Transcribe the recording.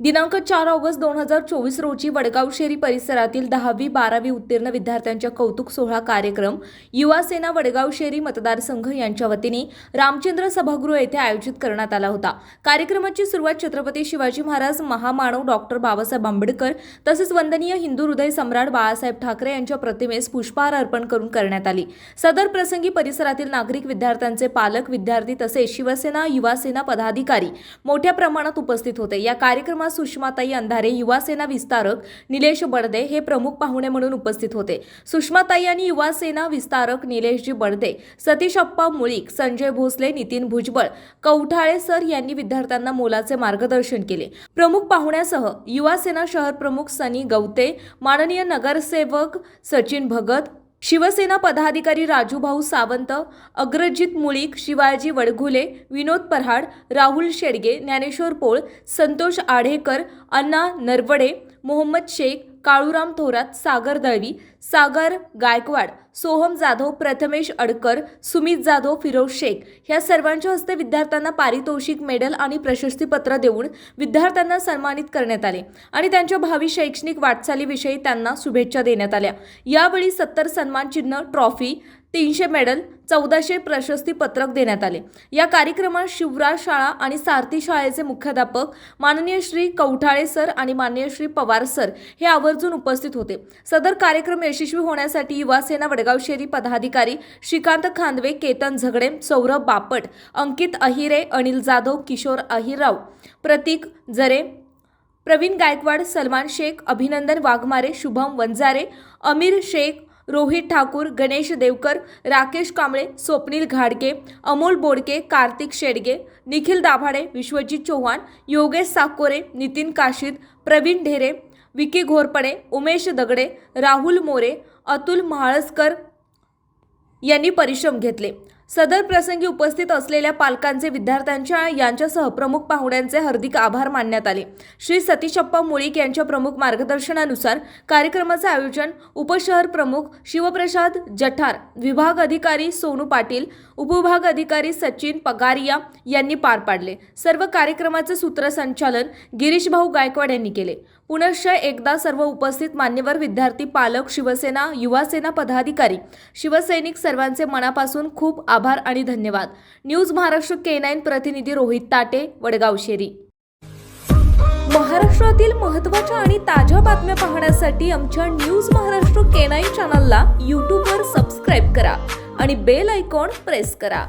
दिनांक चार ऑगस्ट दोन हजार चोवीस रोजी वडगावशेरी परिसरातील दहावी बारावी उत्तीर्ण विद्यार्थ्यांच्या कौतुक सोहळा कार्यक्रम युवा सेना वडगावशेरी मतदारसंघ यांच्या वतीने रामचंद्र सभागृह येथे आयोजित करण्यात आला होता. कार्यक्रमाची सुरुवात छत्रपती शिवाजी महाराज महामानव डॉक्टर बाबासाहेब आंबेडकर तसेच वंदनीय हिंदू हृदय सम्राट बाळासाहेब ठाकरे यांच्या प्रतिमेस पुष्पहार अर्पण करून करण्यात आली. सदर प्रसंगी परिसरातील नागरिक विद्यार्थ्यांचे पालक विद्यार्थी तसेच शिवसेना युवा सेना पदाधिकारी मोठ्या प्रमाणात उपस्थित होते. या कार्यक्रमात सुषमाताई अंधारे युवासेना विस्तारक निलेश बडदे हे प्रमुख पाहुणे म्हणून उपस्थित होते. सुषमाताई आणि युवासेना विस्तारक निलेशजी बडदे सतीश अप्पा मुळीक संजय भोसले नितीन भुजबळ कवठाळे सर यांनी विद्यार्थ्यांना मोलाचे मार्गदर्शन केले. प्रमुख पाहुण्यासह युवासेना शहर प्रमुख सनी गवते माननीय नगरसेवक सचिन भगत शिवसेना पदाधिकारी राजूभाऊ सावंत अग्रजित मुळीक शिवाजी वडघुले विनोद पऱ्हाड राहुल शेडगे ज्ञानेश्वर पोळ संतोष आढेकर अण्णा नरवडे मोहम्मद शेख काळूराम थोरात सागर दळवी सागर गायकवाड सोहम जाधव प्रथमेश अडकर सुमित जाधव फिरोज शेख ह्या सर्वांच्या हस्ते विद्यार्थ्यांना पारितोषिक मेडल आणि प्रशस्तीपत्र देऊन विद्यार्थ्यांना सन्मानित करण्यात आले आणि त्यांच्या भावी शैक्षणिक वाटचालीविषयी त्यांना शुभेच्छा देण्यात आल्या. यावेळी सत्तर सन्मान चिन्ह ट्रॉफी तीनशे मेडल चौदाशे प्रशस्ती पत्रक देण्यात आले. या कार्यक्रमात शिवराज शाळा आणि सारथी शाळेचे मुख्याध्यापक माननीय श्री कवठाळे सर आणि माननीय श्री पवार सर हे आवर्जून उपस्थित होते. सदर कार्यक्रम यशस्वी होण्यासाठी युवा सेना वडगाव शेरी पदाधिकारी श्रीकांत खांदवे केतन झगडे सौरभ बापट अंकित अहिरे अनिल जाधव किशोर अहिरराव प्रतीक जरे प्रवीण गायकवाड सलमान शेख अभिनंदन वाघमारे शुभम वंजारे अमीर शेख रोहित ठाकूर गणेश देवकर राकेश कांबळे स्वप्नील घाडगे अमोल बोडके कार्तिक शेडगे निखिल दाभाडे विश्वजित चव्हाण योगेश साकोरे नितीन काशीद प्रवीण ढेरे विकी घोरपडे उमेश दगडे राहुल मोरे अतुल महाळसकर यांनी परिश्रम घेतले. सदर प्रसंगी उपस्थित असलेल्या पालकांचे विद्यार्थ्यांच्या यांच्यासह प्रमुख पाहुण्यांचे हार्दिक आभार मानण्यात आले. श्री सतीशप्पा मुळीक यांच्या प्रमुख मार्गदर्शनानुसार कार्यक्रमाचे आयोजन उपशहर प्रमुख शिवप्रसाद जठार विभाग अधिकारी सोनू पाटील उपविभाग अधिकारी सचिन पगारिया यांनी पार पाडले. सर्व कार्यक्रमाचे सूत्रसंचालन गिरीश भाऊ गायकवाड यांनी केले. पुनश्च एकदा सर्व उपस्थित मान्यवर विद्यार्थी पालक शिवसेना युवासेना पदाधिकारी शिवसैनिक सर्वांचे मनापासून खूप आभार आणि धन्यवाद. न्यूज महाराष्ट्र के नाईन प्रतिनिधी रोहित ताटे वडगाव शेरी. महाराष्ट्रातील महत्त्वाच्या आणि ताज्या बातम्या पाहण्यासाठी आमच्या न्यूज महाराष्ट्र के नाईन चॅनलला यूट्यूबवर सबस्क्राईब करा आणि बेल आयकॉन प्रेस करा.